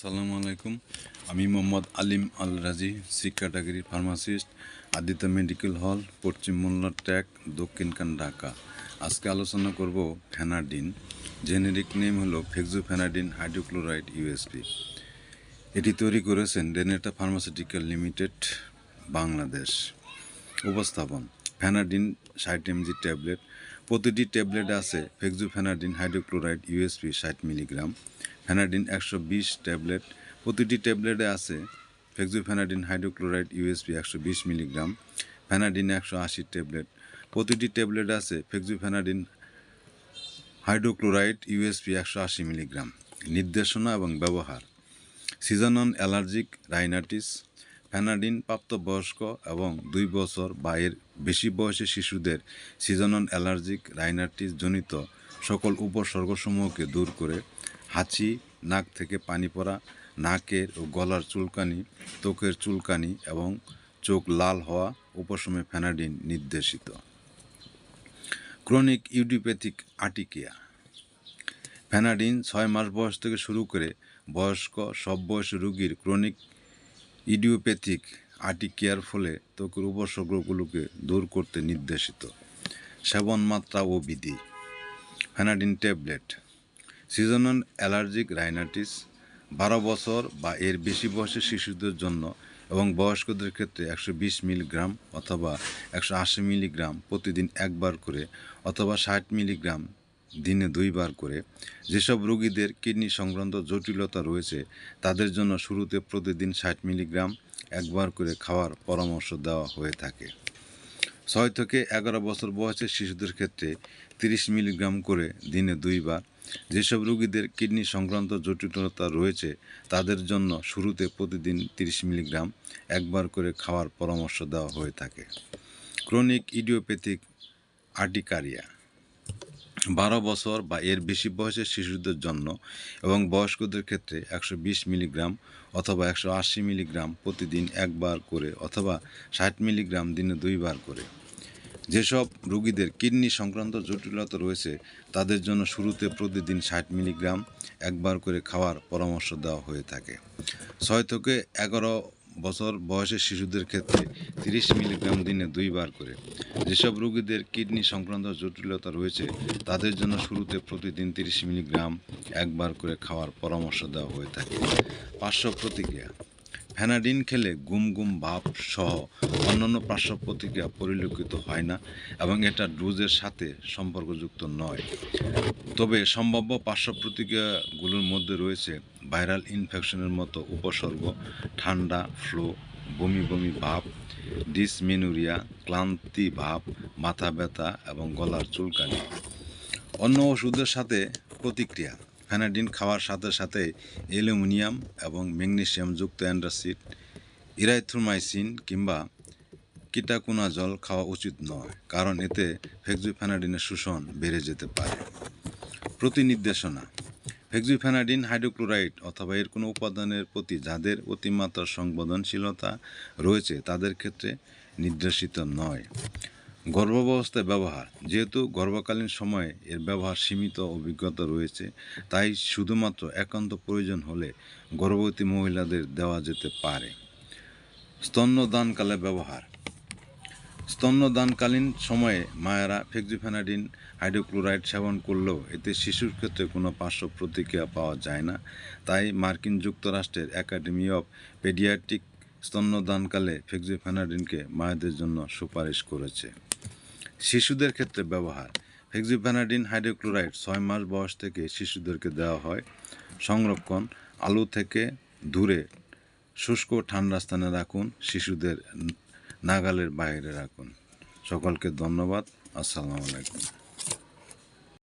সালামু আলাইকুম। আমি Mohammad Alim Al Razi C category pharmacist, Aditya medical hall, পশ্চিম Mollartek Dakshinkhan Dhaka. আজকে আলোচনা করব ফেনাডিন। জেনেরিক নেম হলো ফেক্সোফেনাডিন হাইড্রোক্লোরাইড ইউএসপি এটি তৈরি করেছেন ডেনেটা ফার্মাসিউটিক্যাল লিমিটেড, বাংলাদেশ। উপস্থাপন, ফেনাডিন ষাট এমজি ট্যাবলেট। প্রতিটি ট্যাবলেট আছে ফেক্সোফেনাডিন হাইড্রোক্লোরাইড ইউএসপি ষাট মিলিগ্রাম। ফেনাডিন একশো বিশ ট্যাবলেট। প্রতিটি ট্যাবলেটে আছে ফেক্সোফেনাডিন হাইড্রোক্লোরাইড ইউএসপি একশো বিশ মিলিগ্রাম, ফেনাডিন একশো আশি ট্যাবলেট। প্রতিটি ট্যাবলেট আছে ফেক্সোফেনাডিন হাইড্রোক্লোরাইড ইউএসপি একশো আশি মিলিগ্রাম। নির্দেশনা এবং ব্যবহার। সিজনন অ্যালার্জিক রাইনাটিস ফ্যানাডিন প্রাপ্তবয়স্ক এবং দুই বছর বা এর বেশি বয়সী শিশুদের সিজনন অ্যালার্জিক রাইনাইটিস জনিত সকল উপসর্গসমূহকে দূর করে হাঁচি, নাক থেকে পানি পড়া, নাকের ও গলার চুলকানি, ত্বকের চুলকানি এবং চোখ লাল হওয়া উপশমে ফ্যানাডিন নির্দেশিত। ক্রনিক ইউডিপ্যাথিক আটিকিয়া ফ্যানাডিন ছয় মাস বয়স থেকে শুরু করে বয়স্ক সব বয়সী রোগীর ক্রনিক ইডিওপ্যাথিক আটিকিয়ার ফলে ত্বকের উপসর্গগুলোকে দূর করতে নির্দেশিত। সেবন মাত্রা ও বিধি। Fenadin tablet. Seasonal allergic rhinitis বারো বছর বা এর বেশি বয়সের শিশুদের জন্য এবং বয়স্কদের ক্ষেত্রে একশো বিশ মিলিগ্রাম অথবা একশো আশি মিলিগ্রাম প্রতিদিন একবার করে অথবা ষাট মিলিগ্রাম দিনে দুইবার করে। যেসব রোগীদের কিডনি সংক্রান্ত জটিলতা রয়েছে, তাদের জন্য শুরুতে প্রতিদিন ষাট মিলিগ্রাম একবার করে খাওয়ার পরামর্শ দেওয়া হয়ে থাকে। ছয় থেকে এগারো বছর বয়সের শিশুদের ক্ষেত্রে তিরিশ মিলিগ্রাম করে দিনে দুইবার যেসব রোগীদের কিডনি সংক্রান্ত জটিলতা রয়েছে, তাদের জন্য শুরুতে প্রতিদিন তিরিশ মিলিগ্রাম একবার করে খাওয়ার পরামর্শ দেওয়া হয়ে থাকে। Chronic idiopathic urticaria. বারো বছর বা এর বেশি বয়সের শিশুদের জন্য এবং বয়স্কদের ক্ষেত্রে একশো বিশ মিলিগ্রাম অথবা একশো আশি মিলিগ্রাম প্রতিদিন একবার করে অথবা ষাট মিলিগ্রাম দিনে দুইবার করে। যেসব রোগীদের কিডনি সংক্রান্ত জটিলতা রয়েছে, তাদের জন্য শুরুতে প্রতিদিন ষাট মিলিগ্রাম একবার করে খাওয়ার পরামর্শ দেওয়া হয়ে থাকে। ছয় থেকে এগারো বছর বয়সের শিশুদের ক্ষেত্রে তিরিশ মিলিগ্রাম দিনে দুইবার করে। যেসব রোগীদের কিডনি সংক্রান্ত জটিলতা রয়েছে, তাদের জন্য শুরুতে প্রতিদিন তিরিশ মিলিগ্রাম একবার করে খাওয়ার পরামর্শ দেওয়া হয়ে থাকে। পার্শ্ব প্রতিক্রিয়া। ফ্যানাডিন খেলে গুম গুম ভাব সহ অন্যান্য পার্শ্ব প্রতিক্রিয়া পরিলক্ষিত হয় না এবং এটা ডোজের সাথে সম্পর্কযুক্ত নয়। তবে সম্ভাব্য পার্শ্ব প্রতিক্রিয়াগুলোর মধ্যে রয়েছে ভাইরাল ইনফেকশনের মতো উপসর্গ, ঠান্ডা, ফ্লু, বমি বমি ভাব, ডিসমেনুরিয়া, ক্লান্তি ভাব, মাথা ব্যথা এবং গলার চুলকানি। অন্য ওষুধের সাথে প্রতিক্রিয়া। ফ্যানাডিন খাওয়ার সাথে সাথে অ্যালুমিনিয়াম এবং ম্যাগনেসিয়ামযুক্ত অ্যান্ড্রাসিড, ইরাইথ্রোমাইসিন কিংবা কিটাকুনা জল খাওয়া উচিত নয়, কারণ এতে ফেক্সিফ্যানাডিনের শোষণ বেড়ে যেতে পারে। প্রতিনির্দেশনা ফেক্সিফ্যানাডিন হাইড্রোক্লোরাইড অথবা এর কোনো উপাদানের প্রতি যাদের অতিমাত্রা সংবেদনশীলতা রয়েছে, তাদের ক্ষেত্রে নির্দেশিত নয়। গর্ভাবস্থায় ব্যবহার। যেহেতু গর্ভকালীন সময়ে এর ব্যবহার সীমিত অভিজ্ঞতা রয়েছে, তাই শুধুমাত্র একান্ত প্রয়োজন হলে গর্ভবতী মহিলাদের দেওয়া যেতে পারে। স্তন্যদানকালে ব্যবহার। স্তন্যদানকালীন সময়ে মায়েরা ফেক্সিফেনাডিন, হাইড্রোক্লোরাইড সেবন করলেও এতে শিশুর ক্ষেত্রে কোনো পার্শ্ব প্রতিক্রিয়া পাওয়া যায় না। তাই মার্কিন যুক্তরাষ্ট্রের একাডেমি অফ পেডিয়াট্রিক স্তন্যদানকালে ফেক্সিফেনাডিনকে মায়েদের জন্য সুপারিশ করেছে। শিশুদের ক্ষেত্রে ব্যবহার। হেক্সিভ্যানাডিন হাইড্রোক্লোরাইড ছয় মাস বয়স থেকে শিশুদেরকে দেওয়া হয়। সংরক্ষণ, আলু থেকে দূরে শুষ্ক ঠান্ডা স্থানে রাখুন, শিশুদের নাগালের বাইরে রাখুন। সকলকে ধন্যবাদ। আসসালামু আলাইকুম।